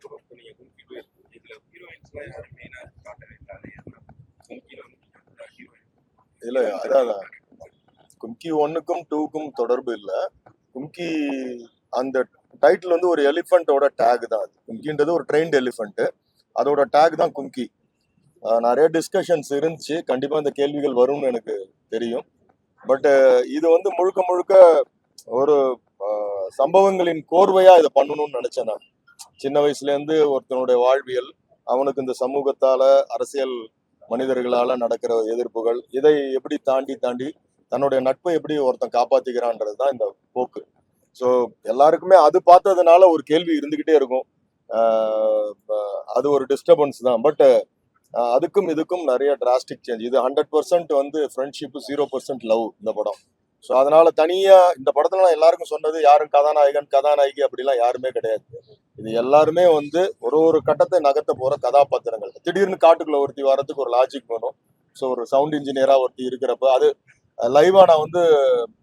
இப்போ நீங்க கும்கி டூ இதுல ஹீரோயின்ஸ்லாம் யாரும் மெயினா காட்டவே இல்லை வந்து ஹீரோயின் இல்ல அதான் கும்கி ஒன்னுக்கும் டூக்கும் தொடர்பு இல்ல. கும்கி அந்த டைட்டில் வந்து ஒரு எலிஃபண்டோட டேக் தான் அது. கும்கின்றது ஒரு ட்ரெயின்ட் எலிஃபண்ட்டு அதோட டேக் தான் கும்கி. நிறைய டிஸ்கஷன்ஸ் இருந்துச்சு. கண்டிப்பாக இந்த கேள்விகள் வரும்னு எனக்கு தெரியும். பட்டு இது வந்து முழுக்க முழுக்க ஒரு சம்பவங்களின் கோர்வையா இதை பண்ணணும்னு நினைச்சேன் நான். சின்ன வயசுலேருந்து ஒருத்தனுடைய வாழ்வியல் அவனுக்கு இந்த சமூகத்தால் அரசியல் மனிதர்களால் நடக்கிற எதிர்ப்புகள் இதை எப்படி தாண்டி தாண்டி தன்னுடைய நட்பை எப்படி ஒருத்தன் காப்பாற்றிக்கிறான்றது தான் இந்த போக்கு. ஸோ எல்லாருக்குமே அது பார்த்ததுனால ஒரு கேள்வி இருந்துக்கிட்டே இருக்கும். அது ஒரு டிஸ்டர்பன்ஸ் தான். பட் அதுக்கும் இதுக்கும் நிறைய டிராஸ்டிக் சேஞ்ச் இது ஹண்ட்ரட் பர்சன்ட் வந்து ஃப்ரெண்ட்ஷிப் ஜீரோ பர்சன்ட் லவ் இந்த படம். ஸோ அதனால தனியாக இந்த படத்துல நான் எல்லாருக்கும் சொன்னது யாரும் கதாநாயகன் கதாநாயகி அப்படிலாம் யாருமே கிடையாது. இது எல்லாருமே வந்து ஒரு ஒரு கட்டத்தை நகர்த்த போற கதாபாத்திரங்கள். திடீர்னு காட்டுக்குள்ள ஒருத்தி வரதுக்கு ஒரு லாஜிக் வேணும் ஸோ ஒரு சவுண்ட் இன்ஜினியரா ஒருத்தி இருக்கிறப்ப அது லைவா நான் வந்து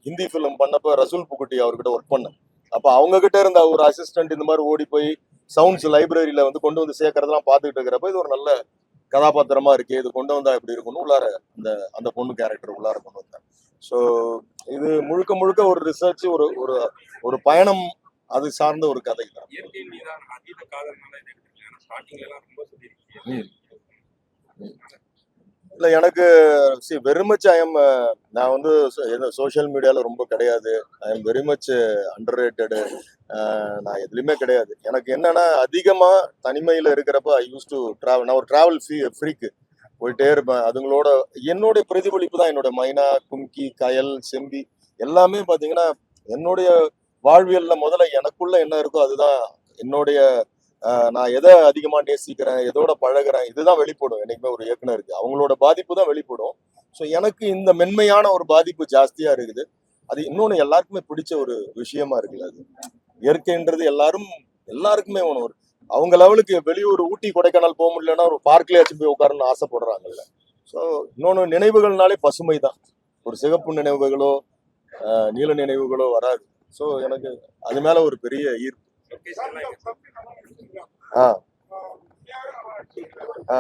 ஹிந்தி ஃபிலிம் பண்ணப்ப ரசூல் புகுட்டி அவர்கிட்ட ஒர்க் பண்ணேன். அப்போ அவங்க கிட்ட இருந்த ஒரு அசிஸ்டன்ட் இந்த மாதிரி ஓடி போய் சவுண்ட்ஸ் லைப்ரரியில வந்து கொண்டு வந்து சேர்க்கறதெல்லாம் பார்த்துக்கிட்டு இருக்கிறப்ப இது ஒரு நல்ல கதாபாத்திரமா இருக்கு இது கொண்டு வந்தா எப்படி இருக்கணும் உள்ளார அந்த அந்த பொண்ணு கேரக்டர் உள்ளார கொண்டு வந்தேன். ஸோ இது முழுக்க முழுக்க ஒரு ரிசர்ச் ஒரு ஒரு ஒரு பயணம் அது சார்ந்த ஒரு கதை தான் இல்ல எனக்கு சி வெரி மச் ஐ எம் நான் வந்து சோஷியல் மீடியால ரொம்ப கிடையாது. I am very much underrated நான் எதுலையுமே கிடையாது. எனக்கு என்னன்னா அதிகமா தனிமையில இருக்கிறப்ப ஐ யூஸ் டு டிராவல் நான் ஒரு டிராவல் ஃப்ரீ ஃப்ரீக்கு போயிட்டே இருப்பேன். அதுங்களோட என்னுடைய பிரதிபலிப்பு தான் என்னோட மைனா கும்கி கயல் செம்பி எல்லாமே பாத்தீங்கன்னா என்னுடைய வாழ்வியல்ல முதல்ல எனக்குள்ள என்ன இருக்கோ அதுதான். என்னுடைய நான் எதை அதிகமா நேசிக்கிறேன் எதோட பழகுறேன் இதுதான் வெளிப்படும் என்னைக்குமே ஒரு இயக்குனருக்கு. அவங்களோட பாதிப்பு தான் வெளிப்படும். ஸோ எனக்கு இந்த மென்மையான ஒரு பாதிப்பு ஜாஸ்தியா இருக்குது. அது இன்னொன்று எல்லாருக்குமே பிடிச்ச ஒரு விஷயமா இருக்குல்ல அது. இயற்கைன்றது எல்லாரும் எல்லாருக்குமே ஒன்று ஒரு அவங்க லெவலுக்கு வெளியூர் ஊட்டி கொடைக்கானல் போக முடியலன்னா ஒரு பார்க்லயாச்சும் போய் உட்காருன்னு ஆசைப்படுறாங்கல்ல. ஸோ இன்னொன்று நினைவுகள்னாலே பசுமை தான். ஒரு சிகப்பு நினைவுகளோ நீல நினைவுகளோ வராது. ஸோ எனக்கு அது மேல ஒரு பெரிய ஈர்ப்பு. ஆ. ஆ.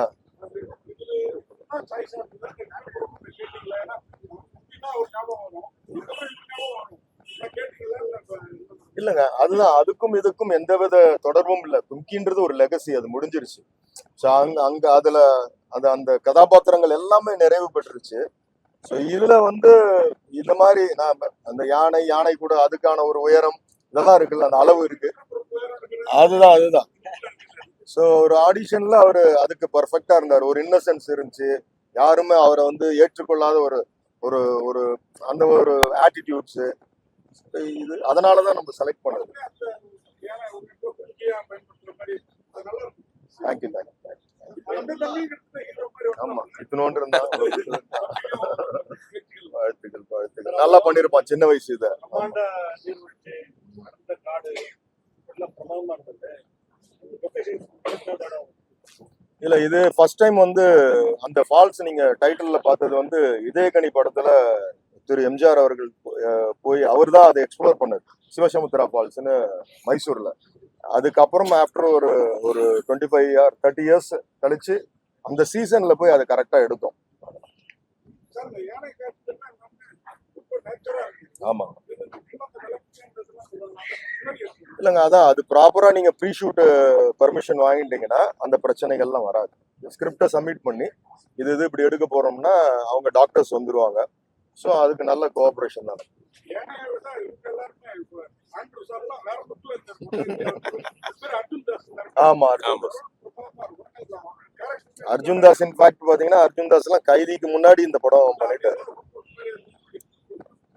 இல்லைங்க அதுதான். அதுக்கும் இதுக்கும் எந்தவித தொடர்பும் இல்லை. கும்கின்றது ஒரு லெகசி அது முடிஞ்சிருச்சு. ஸோ அங்க அங்க அதுல அது அந்த கதாபாத்திரங்கள் எல்லாமே நிறைவு பெற்றுருச்சு. ஸோ இதுல வந்து இந்த மாதிரி நான் அந்த யானை யானை கூட அதுக்கான ஒரு உயரம் இதெல்லாம் இருக்குல்ல அந்த அளவு இருக்கு. அதுதான் அதுதான். ஸோ ஒரு ஆடிஷன்ல அவர் அதுக்கு பர்ஃபெக்டா இருந்தார். ஒரு இன்னசென்ஸ் இருந்துச்சு. யாருமே அவரை வந்து ஏற்றுக்கொள்ளாத ஒரு ஒரு ஒரு அந்த ஒரு ஆட்டிடியூட்ஸ் இது அதனால தான் நம்ம செலக்ட் பண்ணது. தேங்க்யூ தேங்க்யூ ஆமா இத்தனோண்டு இருந்தா நல்லா பண்ணிருப்பான் சின்ன வயசு இதை. இல்ல இது ஃபர்ஸ்ட் டைம் வந்து அந்த ஃபால்ஸ் நீங்க டைட்டில்ல பார்த்தது வந்து இதயக்கனி படத்துல திரு எம்ஜிஆர் அவர்கள் போய் அவர் தான் அதை எக்ஸ்ப்ளோர் பண்ணார். சிவசமுத்திரா ஃபால்ஸ்னு மைசூர்ல. அதுக்கப்புறம் ஆஃப்டர் ஒரு ஒரு twenty five year thirty years கழிச்சு அந்த சீசன்ல போய் அதை கரெக்டா எடுத்தோம் சார் இந்த யானை காட்டுன்னா ரொம்ப ஆமாம் ஆமா இல்லைங்க அதான் அது ப்ராப்பரா நீங்க ப்ரீ ஷூட் பர்மிஷன் வாங்கிட்டீங்கன்னா அந்த பிரச்சனைகள்லாம் வராது. ஸ்கிரிப்டை சப்மிட் பண்ணி இது இது இப்படி எடுக்க போறோம்னா அவங்க டாக்டர்ஸ் வந்துருவாங்க. ஸோ அதுக்கு நல்ல கோஆப்ரேஷன் தான். அர்ஜுன் தாஸ் ஆமா அர்ஜுன் தாஸ். அர்ஜுன் தாஸ் இன்ஃபேக்ட் பாத்தீங்கன்னா அர்ஜுன் தாஸ் எல்லாம் கைதிக்கு முன்னாடி இந்த படம் பண்ணிட்டாரு.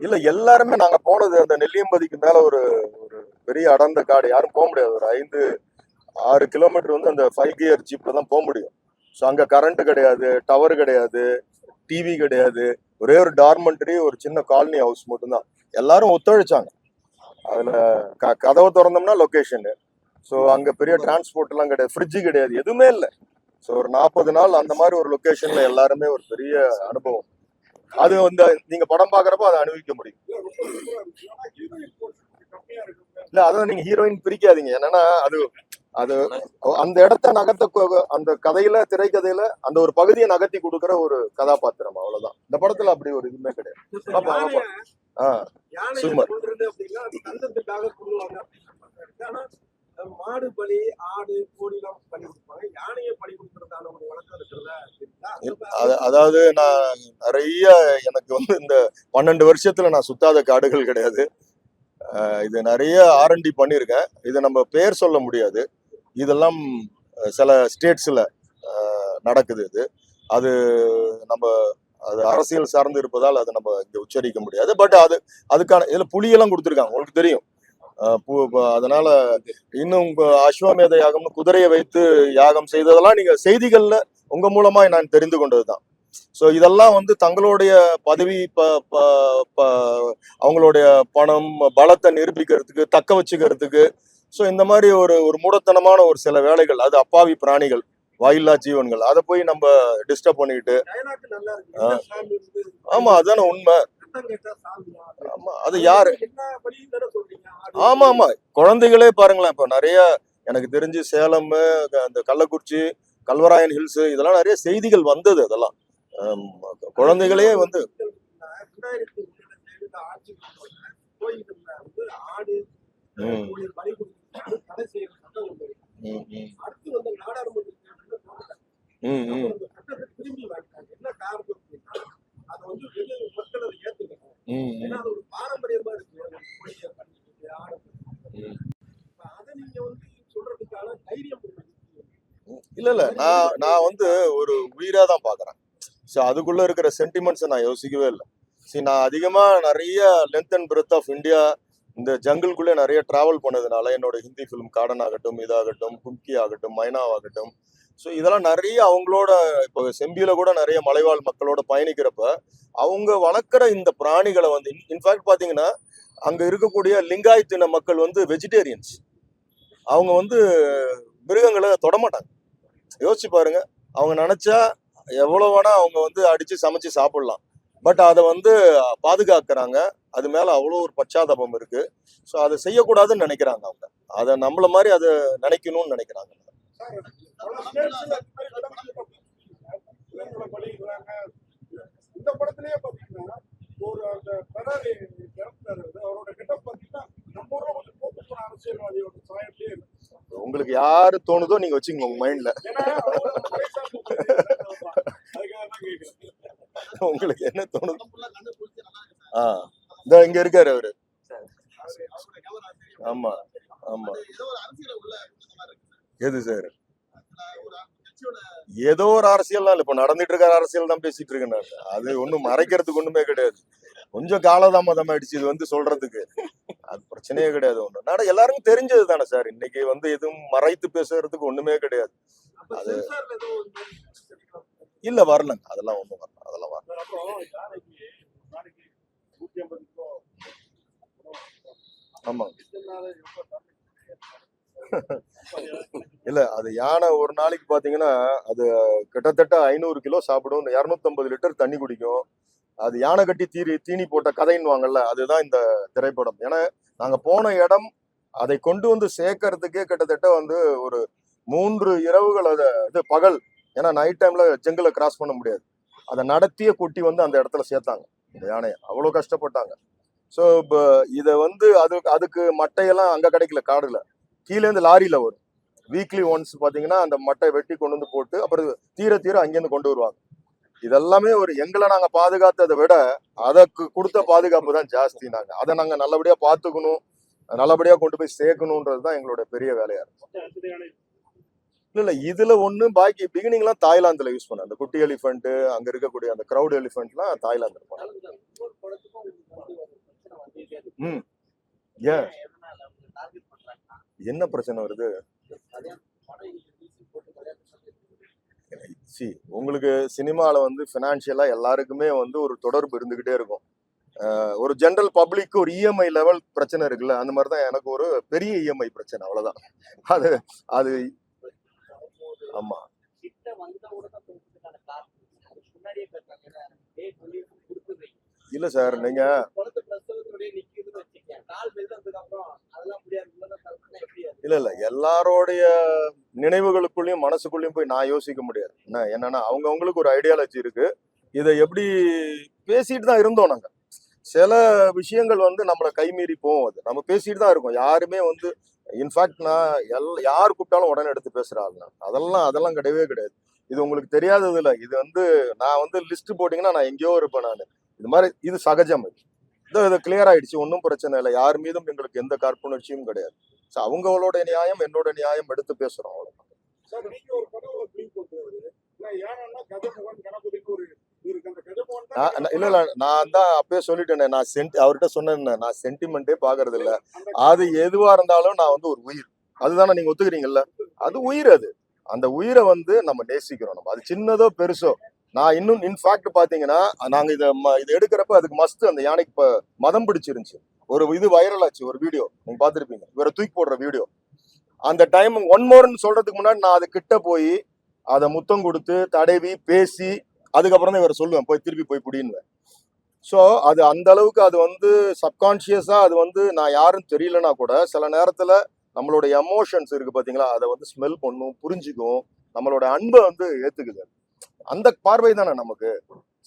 இல்ல எல்லாருமே நாங்க போனது அந்த நெல்லியம்பதிக்கு மேல ஒரு ஒரு பெரிய அடர்ந்த காடு. யாரும் போக முடியாது. ஒரு ஐந்து ஆறு கிலோமீட்டர் வந்து அந்த ஃபைவ் கியர் ஜீப்ல தான் போக முடியும். ஸோ அங்க கரண்ட் கிடையாது டவர் கிடையாது டிவி கிடையாது. ஒரே ஒரு டார்மெண்ட்ரி ஒரு சின்ன காலனி ஹவுஸ் மட்டும்தான். எல்லாரும் ஒத்துழைச்சாங்க. அதுல க கதவை திறந்தோம்னா லொக்கேஷனு ஸோ அங்க பெரிய டிரான்ஸ்போர்ட் எல்லாம் கிடையாது. ஃப்ரிட்ஜு கிடையாது. எதுவுமே இல்லை. ஸோ ஒரு நாற்பது நாள் அந்த மாதிரி ஒரு லொக்கேஷன்ல எல்லாருமே ஒரு பெரிய அனுபவம். அது வந்து நீங்க படம் பாக்குறப்ப அதை அனுபவிக்க முடியும். இல்ல அதான் நீங்க ஹீரோயின் பிரிக்காதீங்க. என்னன்னா அது அது அந்த இடத்த நகர்த்த அந்த கதையில திரைக்கதையில அந்த ஒரு பகுதியை நகர்த்தி கொடுக்குற ஒரு கதாபாத்திரம் அவ்வளவுதான். இந்த படத்துல அப்படி ஒரு இதுவுமே கிடையாது. பாப்பா, பாப்பா. மாடு பலி ஆடு கோழி எல்லாம் பலி கொடுப்பாங்க. யானையை பலி கொடுக்கறதான ஒரு வழக்கம் இருக்கிறதா அதாவது நான் நிறைய எனக்கு வந்து இந்த பன்னெண்டு வருஷத்துல நான் சுத்தாத காடுகள் கிடையாது. இது நிறைய ஆர்என்டி பண்ணியிருக்கேன். இதை நம்ம பேர் சொல்ல முடியாது. இதெல்லாம் சில ஸ்டேட்ஸில் நடக்குது இது. அது நம்ம அது அரசியல் சார்ந்து இருப்பதால் அதை நம்ம இங்கே உச்சரிக்க முடியாது. பட் அது அதுக்கான இதில் புலியெல்லாம் கொடுத்துருக்காங்க. உங்களுக்கு தெரியும். அதனால இன்னும் அஸ்வமேத யாகம்னு குதிரையை வைத்து யாகம் செய்ததெல்லாம் நீங்க செய்திகள்ல உங்க மூலமா நான் தெரிந்து கொண்டதுதான் ஸோ இதெல்லாம் வந்து தங்களுடைய பதவி ப அவங்களுடைய பணம் பலத்தை நிரூபிக்கிறதுக்கு தக்க வச்சுக்கிறதுக்கு ஸோ இந்த மாதிரி ஒரு ஒரு மூடத்தனமான ஒரு சில வேலைகள் அது அப்பாவி பிராணிகள் வாயில்லா ஜீவன்கள் அதை போய் நம்ம டிஸ்டர்ப் பண்ணிக்கிட்டு ஆமா அதுதானே உண்மை? ஆமா அது யாரு? ஆமா ஆமா. குழந்தைகளே பாருங்களேன் இப்போ நிறைய எனக்கு தெரிஞ்சு சேலம் அந்த கள்ளக்குறிச்சி கல்வராயன் ஹில்ஸ் இதெல்லாம் நிறைய செய்திகள் வந்தது அதெல்லாம். குழந்தைகளே வந்து ம். ம், ம், அடுத்து வந்து நாடாளுமன்ற அதை வந்து வெளிய மக்கள் அதை ஏத்துக்கணும். ம், ஏன்னா அது ஒரு பாரம்பரியமா இருக்கு. பண்ணிக்கிட்டு ஆடை அதை நீங்க வந்து சொல்றதுக்கான தைரியம். இல்ல இல்ல. நான் நான் வந்து ஒரு உயிரா தான் பாக்குறேன். ஸோ அதுக்குள்ள இருக்கிற சென்டிமெண்ட்ஸை நான் யோசிக்கவே இல்லை. சரி நான் அதிகமா நிறைய length and breadth of India இந்த ஜங்கிள்குள்ளே நிறைய டிராவல் பண்ணதுனால என்னோட ஹிந்தி ஃபிலிம் காடன் ஆகட்டும் இதாகட்டும் கும்கி ஆகட்டும் மைனாவாகட்டும் ஸோ இதெல்லாம் நிறைய அவங்களோட இப்போ செம்பியில் கூட நிறைய மலைவாழ் மக்களோட பயணிக்கிறப்ப அவங்க வளர்க்குற இந்த பிராணிகளை வந்து இன்ஃபேக்ட் பார்த்தீங்கன்னா அங்கே இருக்கக்கூடிய லிங்காயத்தின மக்கள் வந்து வெஜிடேரியன்ஸ் அவங்க வந்து மிருகங்களை தொடமாட்டாங்க. யோசிச்சு பாருங்க அவங்க நினச்சா எவ்வளோ வேணால் அவங்க வந்து அடித்து சமைச்சு சாப்பிட்லாம். பட் அதை வந்து பாதுகாக்கிறாங்க. அது மேலே அவ்வளோ ஒரு பச்சாதாபம் இருக்குது ஸோ அதை செய்யக்கூடாதுன்னு நினைக்கிறாங்க அவங்க. அதை நம்மள மாதிரி அதை நினைக்கணும்னு நினைக்கிறாங்க. விலங்குகளை பலியிடுறாங்க. இந்த படத்திலேயே பாத்தீங்கன்னா ஒரு அந்த பெராரி கேரக்டர் அவரோட கிட்ட பாத்தீங்கன்னா நம்ம ஊர்ல கொஞ்சம் போக்கு போன அரசியல்வாதியோட சாயத்திலே உங்களுக்கு யாரு தோணுதோ நீங்க வச்சுக்கோங்க உங்க மைண்ட்ல உங்களுக்கு என்ன தோணுது? ஆ. இந்த இங்க இருக்காரு அவரு ஆமா ஆமா எது சார்? ஏதோ ஒரு அரசியல் இல்ல இப்ப நடந்துட்டு இருக்கிற அரசியல் தான் பேசிட்டு இருக்கேன் நான். அது ஒண்ணும் மறைக்கிறதுக்கு ஒண்ணுமே கிடையாது. கொஞ்சம் காலதாமதம் ஆயிடுச்சு இது வந்து சொல்றதுக்கு. அது பிரச்சனையே கிடையாது ஒண்ணு நட எல்லாருக்கும் தெரிஞ்சது தானே சார். இன்னைக்கு வந்து எதுவும் மறைத்து பேசுறதுக்கு ஒண்ணுமே கிடையாது. அது- இல்ல வரலங்க. அதெல்லாம் ஒண்ணும் வரல. அதெல்லாம் வரல. அப்புறம் இல்ல அது யானை ஒரு நாளைக்கு பாத்தீங்கன்னா அது கிட்டத்தட்ட ஐநூறு கிலோ சாப்பிடும். இரநூத்தம்பது லிட்டர் தண்ணி குடிக்கும். அது யானை கட்டி தீரி தீனி போட்ட கதைன்னுவாங்கல்ல அதுதான் இந்த திரைப்படம். ஏன்னா நாங்க போன இடம் அதை கொண்டு வந்து சேர்க்கறதுக்கே கிட்டத்தட்ட வந்து ஒரு மூன்று இரவுகள் அதை இது பகல். ஏன்னா நைட் டைம்ல ஜங்கிளை கிராஸ் பண்ண முடியாது. அதை நடத்திய குட்டி வந்து அந்த இடத்துல சேர்த்தாங்க. இந்த யானையை. அவ்வளோ கஷ்டப்பட்டாங்க. ஸோ இப்போ இதை வந்து அது அதுக்கு மட்டையெல்லாம் அங்கே கிடைக்கல காடுல. கீழேருந்து லாரியில வரும். வீக்லி ஒன்ஸ் பாத்தீங்கன்னா அந்த மட்டையை வெட்டி கொண்டு வந்து போட்டு அப்புறம் தீர தீர அங்கேருந்து கொண்டு வருவாங்க. இதெல்லாமே ஒரு எங்களை நாங்க பாதுகாத்ததை விட அதற்கு கொடுத்த பாதுகாப்பு தான் ஜாஸ்தி நாங்க. அதை நாங்க நல்லபடியா பாத்துக்கணும் நல்லபடியா கொண்டு போய் சேர்க்கணுன்றது தான் எங்களோட பெரிய வேலையா இருக்கும். இல்ல இல்ல இதுல ஒண்ணு பாக்கி பிகினிங்லாம் தாய்லாந்துல யூஸ் பண்ண அந்த குட்டி எலிஃபென்ட் அங்க இருக்கக்கூடிய அந்த கிரௌட் எலிஃபென்ட்லாம் தாய்லாந்துல பண்ண ஒவ்வொரு படத்துக்கும் வந்து ஒரு பிரச்சனை வந்துட்டே இருக்கு. ம். ஏன் என்ன பிரச்சனை வருது? சி உங்களுக்கு சினிமாவில் வந்து ஃபினான்ஷியலாக எல்லாருக்குமே வந்து ஒரு தொடர்பு இருந்துக்கிட்டே இருக்கும். ஒரு ஜென்ரல் பப்ளிக்கு ஒரு இஎம்ஐ லெவல் பிரச்சனை இருக்குல்ல அந்த மாதிரி தான் எனக்கு ஒரு பெரிய இஎம்ஐ பிரச்சனை அவ்வளோதான் அது அது ஆமாம் இல்லை சார் நீங்கள் தோற்றதுக்கான காரணம் அதுக்கு முன்னாடியே கேட்டாங்க ஏன்னா டேட் சொல்லி கொடுத்துருவீங்க இல்லை சார் நீங்கள் குளத்து பிரசவத்தோடய நிக்குதுன்னு வச்சுக்கேன் கால் வெளில வந்ததுக்கு அப்புறம் அதெல்லாம் முடியாது உள்ளதான் தரணும்னா எப்படி அது இல்ல இல்ல. எல்லாரோடைய நினைவுகளுக்குள்ளயும் மனசுக்குள்ளயும் போய் நான் யோசிக்க முடியாது. என்ன என்னன்னா அவங்கவுங்களுக்கு ஒரு ஐடியாலஜி இருக்கு. இதை எப்படி பேசிட்டு தான் இருந்தோம் நாங்க. சில விஷயங்கள் வந்து நம்மளை கைமீறி போவோம் அது. நம்ம பேசிட்டு தான் இருக்கோம். யாருமே வந்து இன்ஃபேக்ட் நான் எல் யார் கூப்பிட்டாலும் உடனே எடுத்து பேசுற அதெல்லாம் அதெல்லாம் கிடையவே கிடையாது. இது உங்களுக்கு தெரியாதது இல்லை. இது வந்து நான் வந்து லிஸ்ட் போட்டிங்கன்னா நான் எங்கேயோ இருப்பேன் நான். இது மாதிரி இது சகஜம் இது. இதோ இது கிளியர் ஆயிடுச்சு. ஒன்றும் பிரச்சனை இல்லை. யார் மீதும் எங்களுக்கு எந்த கற்புணர்ச்சியும் கிடையாது. ஸோ அவங்களோட நியாயம் என்னோட நியாயம் எடுத்து நான் நான் இல்ல இல்ல. நான் தான் அப்பயே சொல்லிட்டேனே. நான் சென்ட் அவர்கிட்ட சொன்னேன். நான் சென்டிமெண்ட்டே பாக்குறது இல்ல. அது எதுவா இருந்தாலும் நான் வந்து ஒரு உயிர். அதுதானே நீங்க ஒத்துக்கிறீங்கல்ல? அது உயிர் அது. அந்த உயிரை வந்து நம்ம நேசிக்கிறோம் நம்ம. அது சின்னதோ பெருசோ நான் இன்னும் இன்ஃபேக்ட் பாத்தீங்கன்னா நாங்க இதை ம- இதை எடுக்கிறப்ப அதுக்கு மஸ்ட் அந்த யானைக்கு இப்ப மதம் பிடிச்சிருந்துச்சு. ஒரு இது வைரல் ஆச்சு ஒரு வீடியோ நீங்க பாத்திருப்பீங்க. இவரை தூக்கி போடுற வீடியோ அந்த டைம் ஒன் மோர்னு சொல்றதுக்கு முன்னாடி நான் அது கிட்ட போய் அதை முத்தம் கொடுத்து தடவி பேசி அதுக்கப்புறம் தான் இவரை சொல்லுவேன் போய் திருப்பி போய் பிடின்னுவேன். ஸோ அது அந்த அளவுக்கு அது வந்து சப்கான்ஷியஸாக அது வந்து நான் யாருன்னு தெரியலனா கூட சில நேரத்துல நம்மளோட எமோஷன்ஸ் இருக்கு பாத்தீங்களா அதை வந்து ஸ்மெல் பண்ணும் புரிஞ்சுக்கும் நம்மளோட அன்பை வந்து ஏத்துக்குது அந்த பார்வை தானே நமக்கு?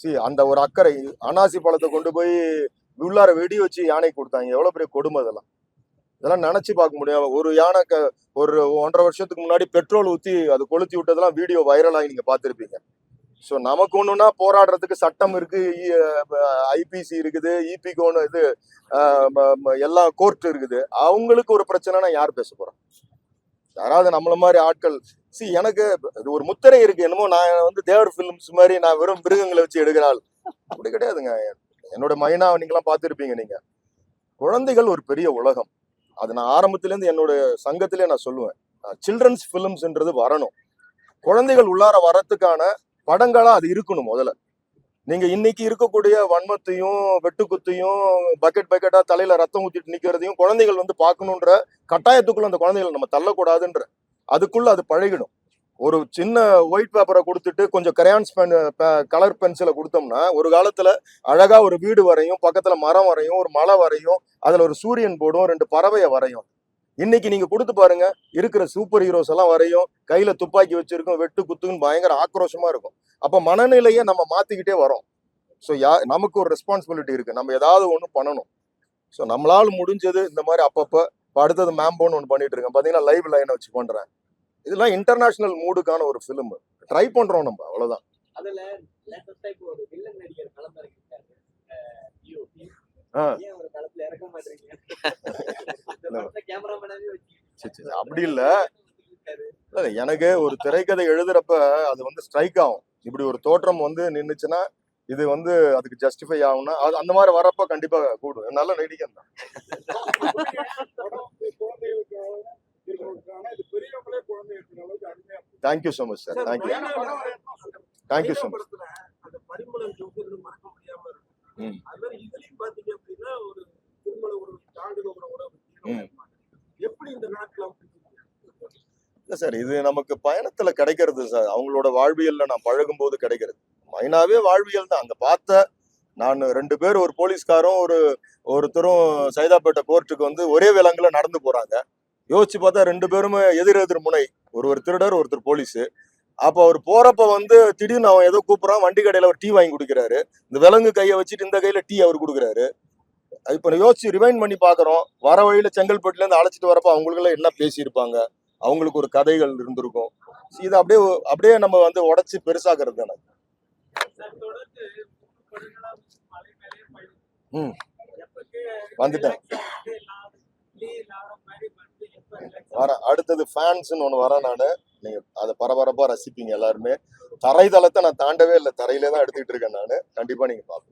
சி அந்த ஒரு அக்கறை. அனாசி பழத்தை கொண்டு போய் உள்ளார வெடி வச்சு யானை கொடுத்தாங்க. எவ்வளவு பெரிய கொடுமை இதெல்லாம். இதெல்லாம் நினைச்சு பார்க்க முடியாது ஒரு யானை க- ஒரு ஒன்றரை வருஷத்துக்கு முன்னாடி பெட்ரோல் ஊத்தி அது கொளுத்தி விட்டதெல்லாம் வீடியோ வைரலாகி நீங்கள் பார்த்துருப்பீங்க. ஸோ நமக்கு ஒண்ணுன்னா போராடுறதுக்கு சட்டம் இருக்கு. ஐபிசி இருக்குது. இபிக்கு ஒன்று இது அஹ், எல்லா கோர்ட் இருக்குது. அவங்களுக்கு ஒரு பிரச்சனைனா யார் பேச போகிறோம் யாராவது நம்மள மாதிரி ஆட்கள் சி எனக்கு இது ஒரு முத்திரை இருக்கு என்னமோ நான் வந்து தேவர் ஃபிலிம்ஸ் மாதிரி நான் வெறும் மிருகங்களை வச்சு எடுக்கிறாள் அப்படி கிடையாதுங்க. என்னோட மைனாவை நீங்களாம் பார்த்துருப்பீங்க நீங்க. குழந்தைகள் ஒரு பெரிய உலகம். அது நான் ஆரம்பத்திலேருந்து என்னோட சங்கத்திலே நான் சொல்லுவேன். சில்ட்ரன்ஸ் ஃபிலிம்ஸ்ன்றது வரணும். குழந்தைகள் உள்ளார வரத்துக்கான படங்களாக அது இருக்கணும் முதல்ல. நீங்க இன்னைக்கு இருக்கக்கூடிய வன்மத்தையும் வெட்டுக்குத்தையும் பக்கெட் பக்கெட்டா தலையில ரத்தம் ஊத்திட்டு நிக்கிறதையும் குழந்தைகள் வந்து பார்க்கணுன்ற கட்டாயத்துக்குள்ள அந்த குழந்தைகள் நம்ம தள்ளக்கூடாதுன்ற அதுக்குள்ள அது பழகிடும். ஒரு சின்ன ஒயிட் பேப்பரை கொடுத்துட்டு கொஞ்சம் கிரையான்ஸ் பென் கலர் பென்சிலை கொடுத்தோம்னா ஒரு காலத்துல அழகா ஒரு வீடு வரையும் பக்கத்துல மரம் வரையும் ஒரு மலை வரையும் அதுல ஒரு சூரியன் போடும் ரெண்டு பறவையை வரையும். இன்னைக்கு நீங்க கொடுத்து பாருங்க இருக்கிற சூப்பர் ஹீரோஸ் எல்லாம் வரையும் கையில துப்பாக்கி வச்சிருக்கும் வெட்டு குத்துன்னு பயங்கர ஆக்ரோஷமா இருக்கும். அப்ப மனநிலையை நம்ம மாத்திக்கிட்டே வரோம். ஸோ யா நமக்கு ஒரு ரெஸ்பான்சிபிலிட்டி இருக்கு. நம்ம ஏதாவது ஒன்று பண்ணணும். ஸோ நம்மளால முடிஞ்சது இந்த மாதிரி அப்பப்போ இப்போ அடுத்தது மேம்போன்னு ஒன்று பண்ணிட்டு இருக்கேன். பார்த்தீங்கன்னா லைவ் லைனை வச்சு பண்றேன். இதெல்லாம் இன்டர்நேஷனல் மூடுக்கான ஒரு ஃபிலிம் ட்ரை பண்றோம் நம்ம சரி, அப்படி இல்ல. எனக்கு ஒரு திரைக்கதை எழுதுறப்ப அது வந்து ஸ்ட்ரைக் ஆகும். இப்படி ஒரு தோற்றம் வந்து நின்னுச்சுன்னா இது வந்து அதுக்கு ஜஸ்டிஃபை ஆகும்னா அது அந்த மாதிரி வரப்ப கண்டிப்பா கூடும். நல்ல நடிகன் தான். Thank you so much sir thank you. Thank you so much படத்துல அந்த பரிமளம் ஜோக்குன்னு மறக்க முடியாம இருக்கும் ம். இல்ல சார் இது நமக்கு பயணத்துல கிடைக்கிறது சார் அவங்களோட வாழ்வியல்ல நான் பழகும் போது கிடைக்கிறது. மைனாவே வாழ்வியல் தான். அங்கே பார்த்த நான் ரெண்டு பேர் ஒரு போலீஸ்காரும் ஒரு ஒருத்தரும் சைதாப்பேட்டை கோர்ட்டுக்கு வந்து ஒரே விலங்குல நடந்து போறாங்க. யோசிச்சு பார்த்தா ரெண்டு பேருமே எதிர் எதிர் முனை. ஒருவர் திருடர் ஒருத்தர் போலீஸு. அப்போ அவர் போறப்ப வந்து திடீர்னு அவன் ஏதோ கூப்பிட்றான் வண்டி கடையில் ஒரு டீ வாங்கி கொடுக்குறாரு. இந்த விலங்கு கையை வச்சுட்டு இந்த கையில டீ அவர் கொடுக்குறாரு. இப்போ யோசிச்சு ரிமைண்ட் பண்ணி பார்க்குறோம். வர வழியில் செங்கல்பட்டுலேருந்து அழைச்சிட்டு வரப்போ அவங்களுக்குலாம் என்ன பேசியிருப்பாங்க? அவங்களுக்கு ஒரு கதைகள் இருந்திருக்கும். இது அப்படியே அப்படியே நம்ம வந்து உடச்சி பெருசாக்குறது எனக்கு ம். வந்துட்டேன். வரேன். அடுத்தது ஃபேன்ஸ்னு ஒன்று வரேன் நான். நீங்க அதை பரபரப்பா ரசிப்பீங்க எல்லாருமே. தரைதளத்தை நான் தாண்டவே இல்லை. தரையிலே தான் எடுத்துக்கிட்டு இருக்கேன் நான். கண்டிப்பா நீங்க பாப்பீங்க.